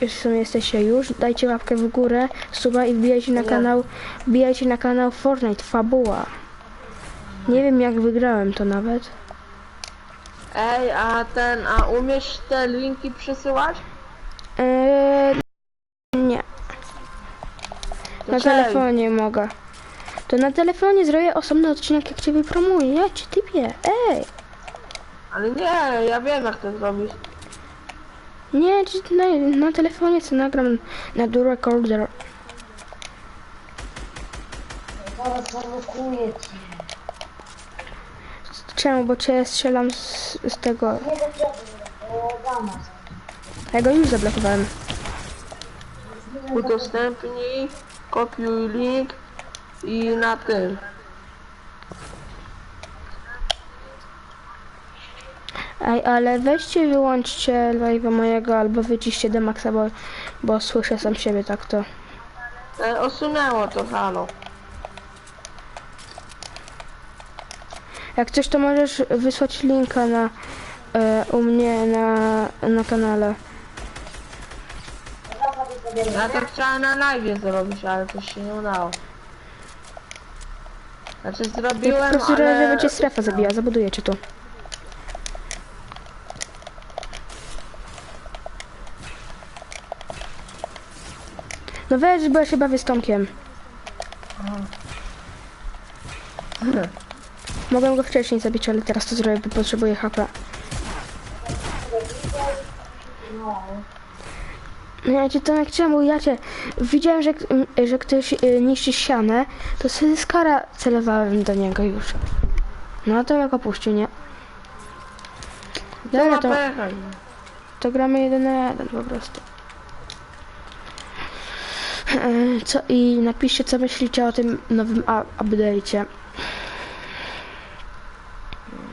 jeśli sumie jesteście już, dajcie łapkę w górę, suba i wbijajcie na kanał, wbijajcie na kanał Fortnite, Fabuła. Nie wiem jak wygrałem to nawet. Ej, a ten, a umiesz te linki przesyłać? Eee, nie, To na telefonie mogę. To na telefonie zrobię osobny odcinek jak cię wypromuję, ja ci typię, ej! Ale nie, ja wiem jak to zrobić. Nie, na, na telefonie co nagram na do recorder. Czemu? Bo cię strzelam z, z tego. Nie. Ja go już zablokowałem. Udostępnij, kopiuj link i na. Ej, ale weźcie, wyłączcie live'a mojego albo wyciście do maxa, bo, bo słyszę sam siebie tak to. E, osunęło to halo. Jak coś to możesz wysłać linka na e, u mnie na, na kanale. Ja to chciałem na live zrobić, ale to się nie udało. Znaczy Ja po zrobiłem, prostu ale... żeby cię strefa zabija, zabuduję cię tu. No weź, bo ja się bawię z Tomkiem. Mogłem go wcześniej zabić, ale teraz to zrobię, bo potrzebuję HP. No ja cię Tomek czemu? Ja cię widziałem, że, że ktoś y, niszczy ścianę, to sobie z kara celowałem do niego już. No a Tomek opuścił, nie? Dobra, to, to gramy jeden na jeden po prostu. E, Co i napiszcie co myślicie o tym nowym a- update'cie.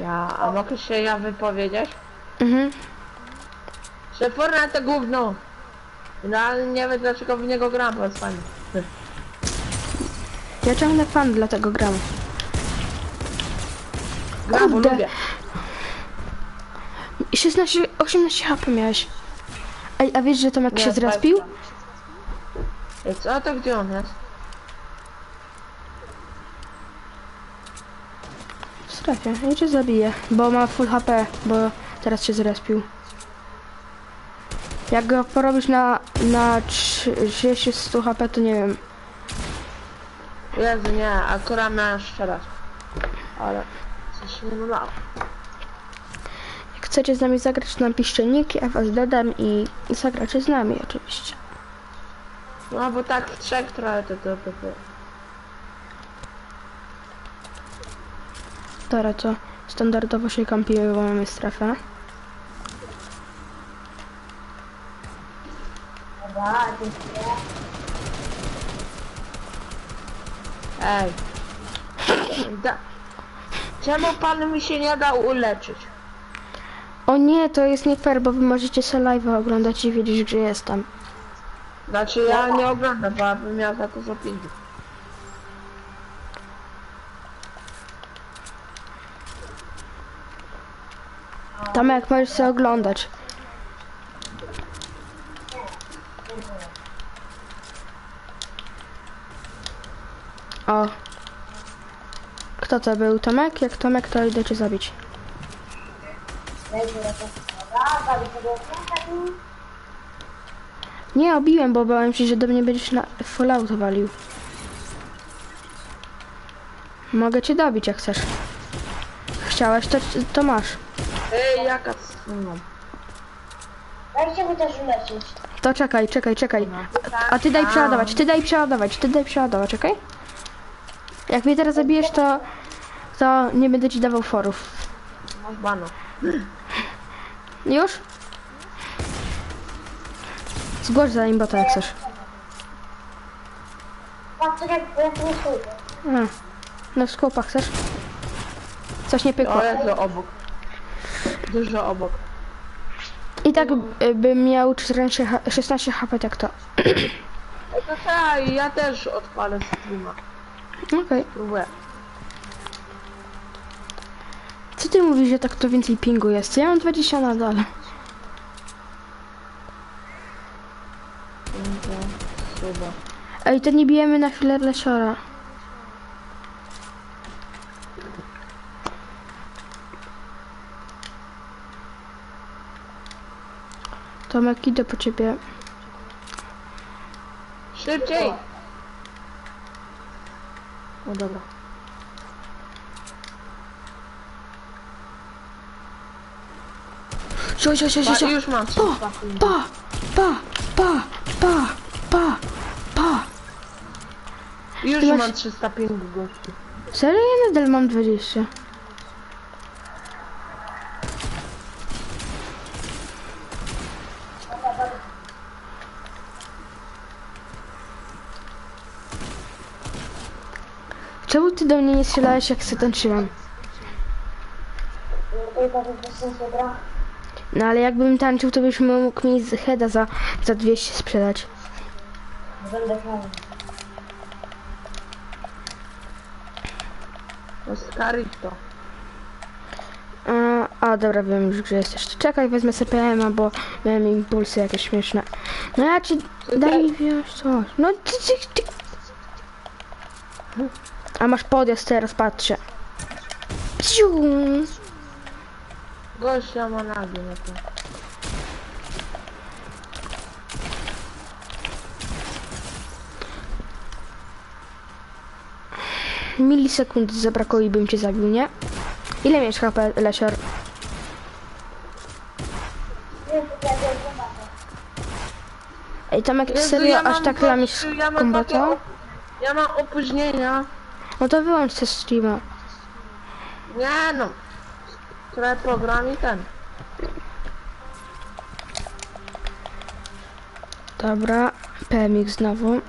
Ja, a mogę się ja wypowiedzieć? Mhm. Że Fortnite to gówno. No ale nie wiem dlaczego w niego gram, bo jest fajny. Ja ciągle fan dlatego gram. Gram, bo lubię. I 16, 18 HP miałeś. Ej, a wiesz, że Tomek Nie, się zrespił? Ej, co to gdzie on jest? W strefie. I cię zabije, bo ma full HP, bo teraz się zrespił. Jak go porobisz na, na 30-100 HP, to nie wiem. Jezu, nie, akurat miałem strzelać. Ale coś nie udało. Jak chcecie z nami zagrać, to napiszcie nick, ja was dodam i zagracie z nami oczywiście. No bo tak w trzech trochę to to to. Teraz to standardowo się kampimy, bo mamy strefę. Dobra, dziękuję. Ej. Da. Czemu pan mi się nie dał uleczyć? O nie, to jest nie fair, bo wy możecie sobie live'a oglądać i wiedzieć, gdzie jestem. Znaczy ja nie oglądam, bo ja bym miał za to za pięć. Tomek, możesz sobie oglądać. O. Kto to był? Tomek? Jak Tomek, to idę cię zabić. Na to. Dobra, bawię sobie okręta Nie, obiłem, bo bałem się, że do mnie będziesz na fallout walił. Mogę cię dobić, jak chcesz. Chciałeś, to, to masz. Ej, jaka suma? Dajcie mi też ulecieć. To czekaj, czekaj, czekaj. A, a ty daj przeładować, ty daj przeładować, ty daj przeładować, czekaj? Jak mnie teraz zabijesz, to, to nie będę ci dawał forów. Masz bano. Już? Zgłoś za nim bota, jak chcesz. Patrz, jak bo ja tu nie słyszę. A, no w skopach chcesz? Coś nie pykło. O Jezu, obok. Dużo obok. I tak y, bym miał 14, H- 16 HP, tak to. To tak, ja też odpalę streama. Okej. Próbuję. Co ty mówisz, że tak to więcej pingu jest? Ja mam 20 nadal. Suba. Ej, to nie bijemy na chwilę lesiora. Tomek, idę po ciebie. Szybciej! No dobra. Sio, sio, sio, sio, Pa, sio. już mam. Pa, pa, pa, pa, pa, pa. Już Ty masz- mam 300 pingu gości. Serio? Ja nadal mam 20. Czemu ty do mnie nie strzelałeś jak se tańczyłem? To bez sensu gra. No ale jakbym tańczył, to byś mógł mi z heada za, za 200 sprzedać. Będę chronił. To jest Carito. A, a dobra, wiem już, gdzie jesteś. Czekaj, wezmę CPM, bo miałem impulsy jakieś śmieszne. No ja ci daj mi wziąć coś. No ty, ty, ty. A masz podjazd teraz, patrzę. Psiu. Gościa ma nagi na to. Milisekund zabrakło i bym cię zabił, nie? Ile miałeś HP, Lesior? Ej, Tomek, Jezu, serio, ja aż mam tak lamisz gościu, ja mam op- Ja mam opóźnienia. No to wyłącz te streama. Nie no. Trochę program i ten. Dobra, PMX znowu.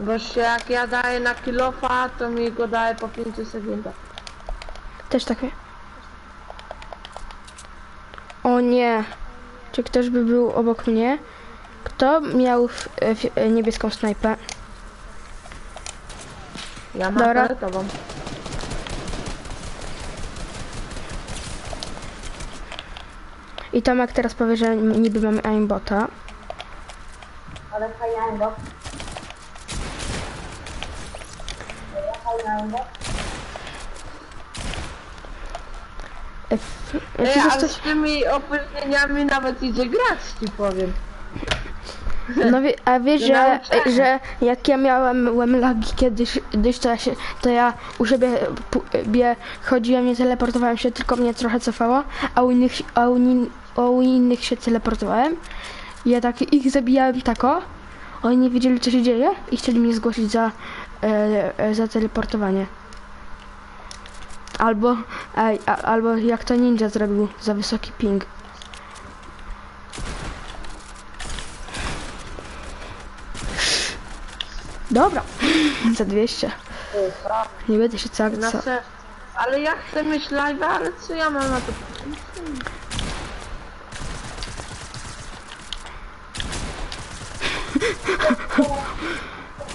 Goście jak ja daję na kilofa, to mi go daje po 5 sekundach. Też tak. O nie. Czy ktoś by był obok mnie? Kto miał w, w, niebieską snajpę? Ja mam Dobra. fioletową. I Tomek teraz powie, że niby mamy aimbota. Ale fajny aimbot. Ej, ale z tymi opóźnieniami nawet idzie grać, ci powiem. no wie, a wiesz, że, że jak ja miałem miałem lagi kiedyś, kiedyś to, ja się, to ja u siebie bie, chodziłem, nie teleportowałem się, tylko mnie trochę cofało, a u innych, a u, nin- a u innych się teleportowałem. Ja tak ich zabijałem tako, oni nie wiedzieli co się dzieje i chcieli mnie zgłosić za, e, e, za teleportowanie. Albo, ej, a, albo jak to ninja zrobił, za wysoki ping. Dobra, za 200. Nie będę się tak co. se... Ale ja chcę mieć live, ale co ja mam na to?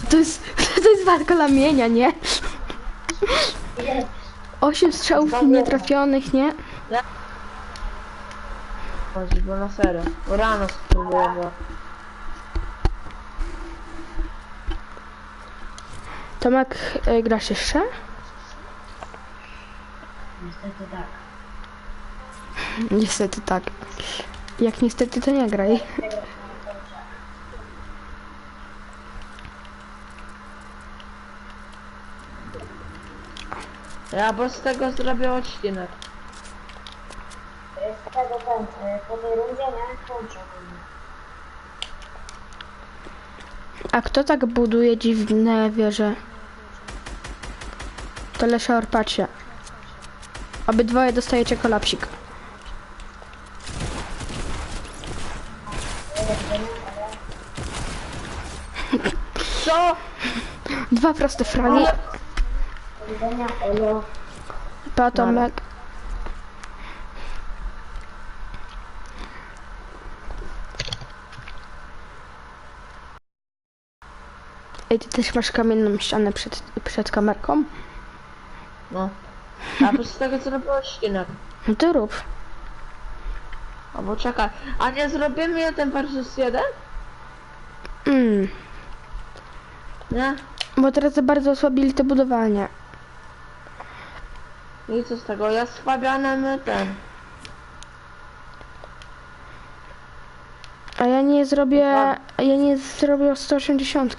To jest, walka lamienia, nie? Osiem strzałów nietrafionych, nie? Chodzi, bo na serio. Rano spróbuję, bo... Tomek, e, grasz jeszcze? Niestety tak. Niestety tak. Jak niestety to nie graj. Ja bo z tego zrobię odcinek. Z tego ten, y, po tej rundzie, nie? Kończę. A kto tak buduje dziwne wieże? To Lesior, patrzcie. Obydwoje dostajecie kolapsik. Co? Dwa proste fragi. Widzenia, elo. Pa Tomek. Ej, ty też masz kamienną ścianę przed, przed kamerką? No. A bo z tego zrobię odcinek. No to rób. Albo czekaj, a nie zrobimy jeden versus jeden? Mm. Nie? Bo teraz za bardzo osłabili to budowanie. I co z tego? Ja z Fabianem ten. A ja nie zrobię, ja nie zrobię 180.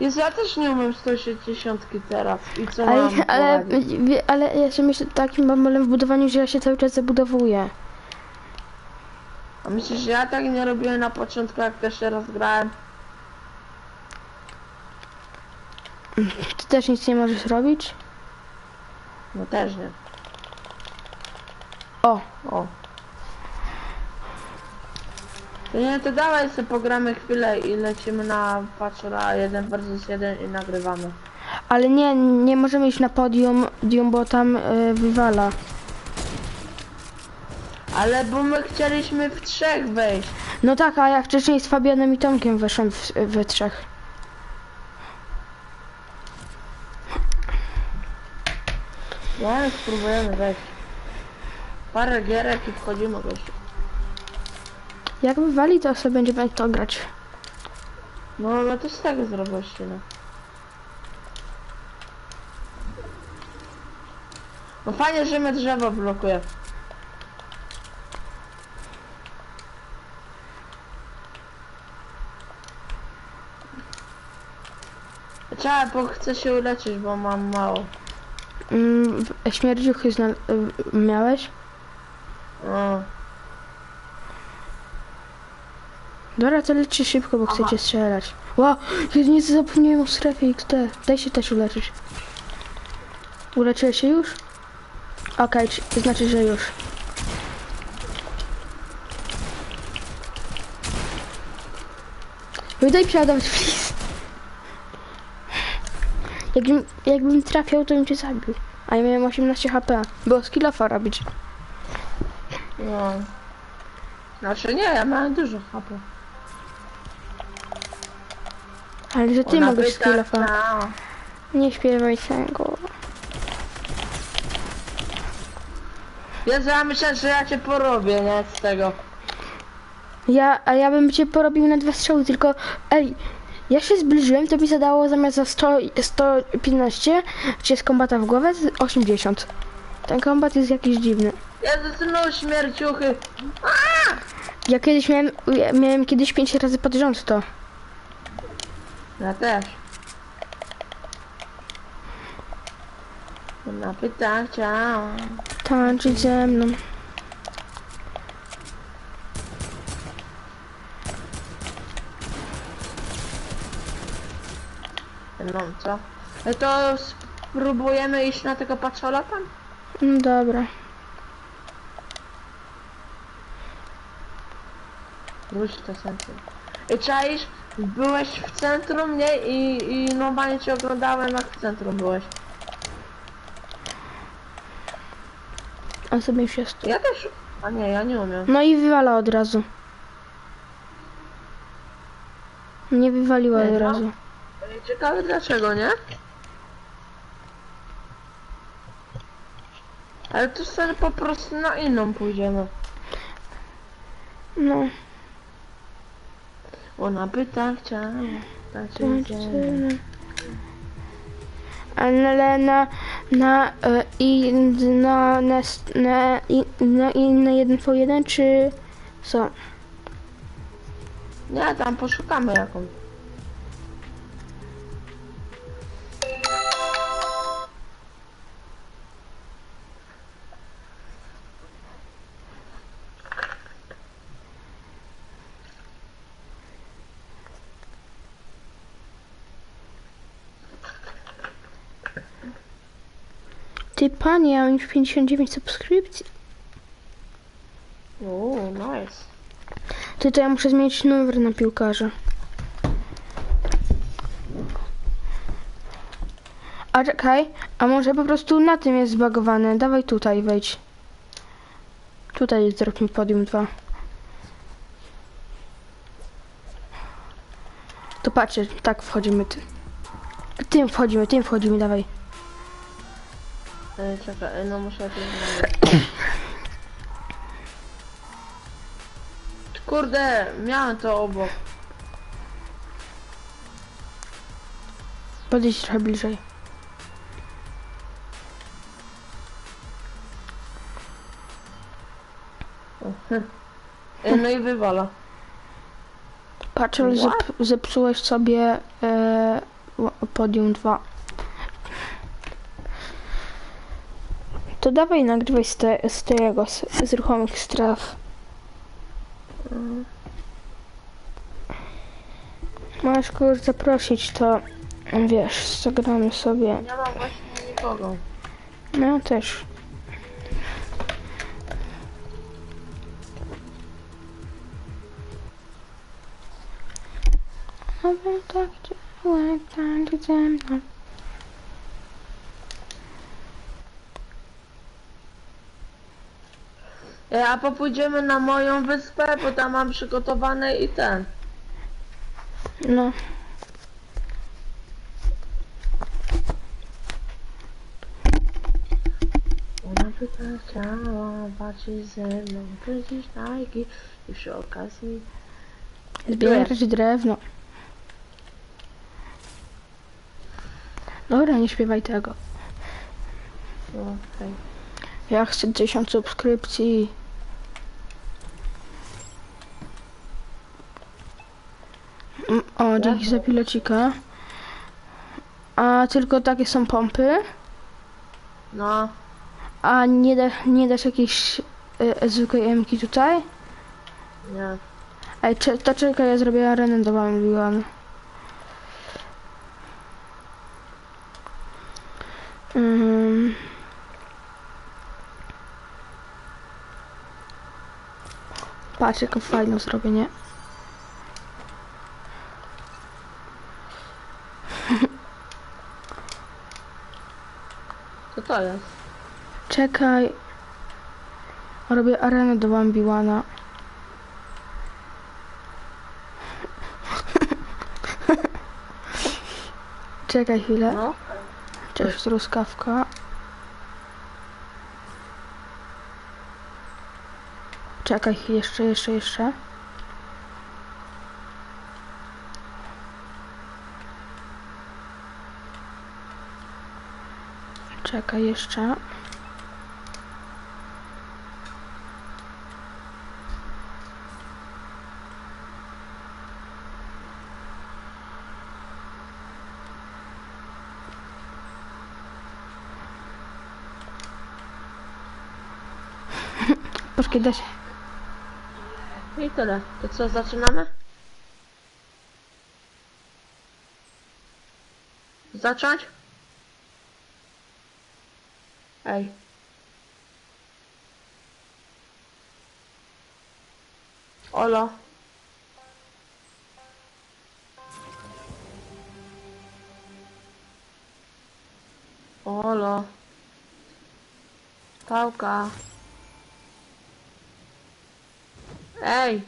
Jest, ja też nie umiem 160 teraz. I co Ale, mam ale, poradzić? wie- ale ja się myślę takim bambolem w budowaniu, że ja się cały czas zabudowuję. A myślisz, że ja tak nie robiłem na początku, jak pierwszy raz grałem? Ty też nic nie możesz robić? No też nie. O, O. To nie, to dawaj sobie pogramy chwilę i lecimy na Patchora 1 versus 1 i nagrywamy. ale nie, nie możemy iść na podium, podium bo tam y, wywala. Ale bo my chcieliśmy w trzech wejść. No tak, a ja wcześniej z Fabianem i Tomkiem weszłem w, we trzech. No, spróbujemy wejść. Parę gierek i wchodzimy gościu. Jak wywali, to sobie będziemy to grać. No, no to z tego zrobię ścianę. No fajnie, że mnie drzewo blokuje. Trzeba, bo chcę się uleczyć, bo mam mało. Mm, śmierdziuchy zna- miałeś? O, Dobra, to leci szybko, bo chcecie strzelać. Ła, ja nie zapomniałem o strefie XT. Daj się też uleczyć. Uleczyłeś się już? Okej, to znaczy, że już. Oj, Daj przeładować, please. Jakbym, jakbym trafiał, to bym cię zabił. A ja miałem 18 HP. Było skillofa robić. no. Znaczy nie, ja miałem dużo HP. Ale że ty Ona mogłeś pyta, skillofa. no. Nie śpiewaj tego. Jezu, ja myślę, że ja cię porobię, nie? Z tego. Ja, a ja bym cię porobił na dwa strzały, tylko ej, ja się zbliżyłem, to mi zadało zamiast za 100, 115, czy z kombata w głowę, z 80. Ten kombat jest jakiś dziwny. Jezus, no śmierciuchy. Ja kiedyś miałem, ja miałem kiedyś 5 razy pod rząd to. Ja też. Na pytania chciałam. Tańczyć ze mną. Co? No to spróbujemy iść na tego paczola tam? No dobra. Wróć to centrum. I czaisz? Byłeś w centrum, nie? I, i normalnie cię oglądałem jak w centrum byłeś. On sobie już jest. Ja też... A nie, ja nie umiem. No i wywala od razu. Nie wywaliła od razu. Ciekawe dlaczego, nie? Ale to sobie po prostu na inną pójdziemy. No. Ona pyta, chciała. Tak Tańczymy. Ale na, na, e, i na, na, na, i, na, i na 1 po 1 czy co? Nie, tam poszukamy jakąś. Ty panie, ja mam już 59 subskrypcji. Uuu, nice. Ty to ja muszę zmienić numer na piłkarza. A czekaj, a może po prostu na tym jest zbagowane. Dawaj tutaj, wejdź. Tutaj zrób mi podium 2. To patrzcie, tak wchodzimy. Ty. Tym wchodzimy, tym wchodzimy, dawaj. Ej, czekaj, ej, no muszę to znaleźć. Kurde, miałem to obok. Podejdź trochę bliżej. E, No i wywala. Patrz, ale zep zepsułeś sobie e, podium 2. To dawaj nagrywaj z, te, z tego, z, z ruchomych stref. Możesz kogoś zaprosić, to wiesz, zagramy sobie. Nie mam właśnie nikogo. No ja też. Abym tak działał, tak ze mną. E, A popójdziemy na moją wyspę, bo tam mam przygotowane i ten. No, Ona by tak chciała walczyć ze mną, kręcić tajki i przy okazji... zbierać drewno. Dobra, nie śpiewaj tego. No, okej. Ja chcę 1000 subskrypcji. Mm, O, dzięki za pilecika. A tylko takie są pompy? No, A nie, da, nie dasz jakiejś y, zwykłej emki tutaj? nie. Ej, to czekaj, ja zrobię arenę do Bambiwan. Patrz, jaką fajną zrobię, nie? Co to jest? Czekaj. Robię arenę do Bambiwana. Czekaj chwilę. No, Cześć, truskawka. Czekaj, jeszcze, jeszcze, jeszcze. Czekaj jeszcze. Poczekaj, da. I tyle. To co, zaczynamy? Zacząć? Ej. Olo. Olo. Pałka. Ej.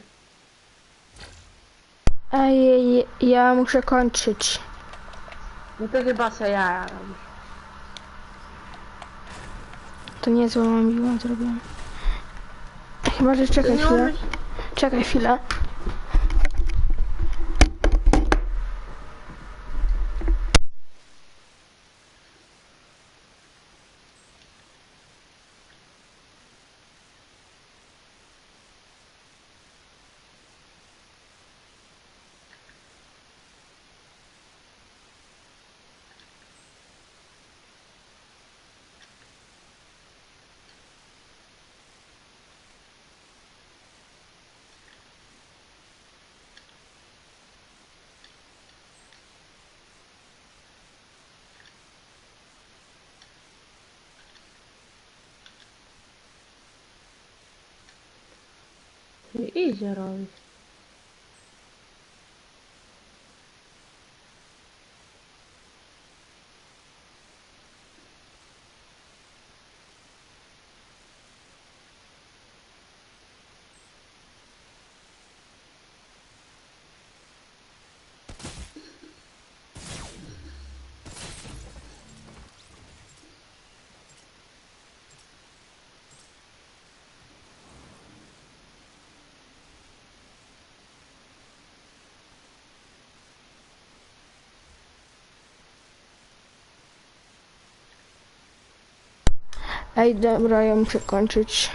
Ej, ja muszę kończyć. No to chyba se ja robisz. To nie złą miłą zrobiłam. Chyba, że czekaj chwilę. Czekaj chwilę. Nie idzie robić. Ej, dobra, ja muszę kończyć.